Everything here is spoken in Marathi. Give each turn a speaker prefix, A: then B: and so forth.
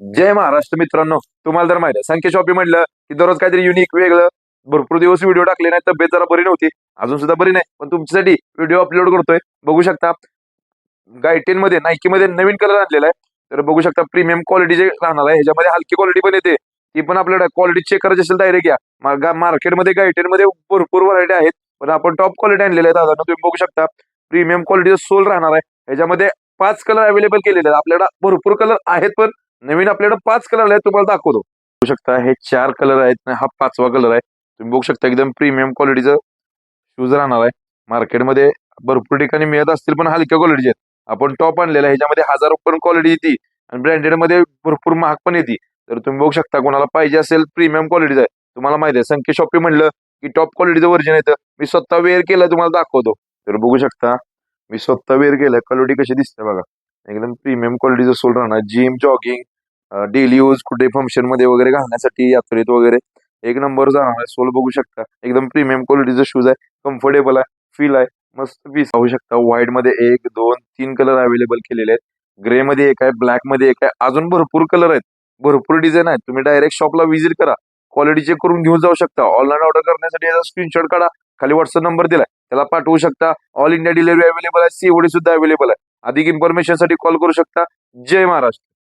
A: जय महाराष्ट्र मित्रांनो. तुम्हाला तर माहिती आहे संख्या शॉपी म्हटलं की दररोज काहीतरी युनिक वेगळं भरपूर दिवस व्हिडिओ टाकले नाही तब्येत जरा बरी नव्हती. अजून सुद्धा बरी नाही पण तुमच्यासाठी व्हिडिओ अपलोड करतोय. बघू शकता गायटेन मध्ये नायकी मध्ये नवीन कलर आणलेला आहे. तर बघू शकता प्रीमियम क्वालिटी जे राहणार आहे ह्याच्यामध्ये हलकी क्वालिटी पण येते. ती पण आपल्याला क्वालिटी चेक करायची असेल डायरेक्ट घ्या मार्केटमध्ये गायटेन मध्ये भरपूर व्हरायटी आहेत. पण आपण टॉप क्वालिटी आणलेल्या आहेत दादा. तुम्ही बघू शकता प्रीमियम क्वालिटीचा सोल राहणार आहे. ह्याच्यामध्ये पाच कलर अवेलेबल केलेले आहेत. आपल्याला भरपूर कलर आहेत पण नवीन आपल्याकडे पाच कलर आहेत तुम्हाला दाखवतो. बघू शकता हे चार कलर आहेत हा पाचवा कलर आहे. तुम्ही बघू शकता एकदम प्रीमियम क्वालिटीचं शूज राहणार आहे. मार्केटमध्ये भरपूर ठिकाणी मिळत असतील पण हलक्या क्वालिटीचे आहेत. आपण टॉप आणलेला आहे ह्याच्यामध्ये हजार पण क्वालिटी येते. आणि ब्रँडेडमध्ये भरपूर महाग पण येते. तर तुम्ही बघू शकता कोणाला पाहिजे असेल प्रीमियम क्वालिटीचा आहे. तुम्हाला माहिती आहे संख्या शॉपी म्हणलं की टॉप क्वालिटीचं व्हर्जन येतं. मी स्वतः वेअर केलं तुम्हाला दाखवतो. तर बघू शकता मी स्वतः वेअर केलं. क्वालिटी कशी दिसते बघा. एकदम प्रीमियम क्वालिटीचं सोल राहणार. जिम जॉगिंग डेली यूज कुठे फंक्शनमध्ये वगैरे घालण्यासाठी यात्रेत वगैरे. एक नंबर जाणार सोल बघू शकता. एकदम प्रीमियम क्वालिटीचं शूज आहे. कम्फर्टेबल आहे. फील आहे. मस्त पीस पाहू शकता. व्हाईटमध्ये एक दोन तीन कलर अवेलेबल केलेले आहेत. ग्रे मध्ये एक आहे. ब्लॅकमध्ये एक आहे. अजून भरपूर कलर आहेत. भरपूर डिझाईन आहेत. तुम्ही डायरेक्ट शॉपला व्हिजिट करा. क्वालिटी चेक करून घेऊन जाऊ शकता. ऑनलाईन ऑर्डर करण्यासाठी याचा स्क्रीनशॉट काढा. खाली व्हॉट्सअप नंबर दिलाय. त्याला पाठवू शकता. ऑल इंडिया डिलिव्हरी अवेलेबल आहे. सीओडी सुद्धा अवेलेबल आहे. अधिक इन्फॉर्मेशनसाठी कॉल करू शकता. जय महाराष्ट्र.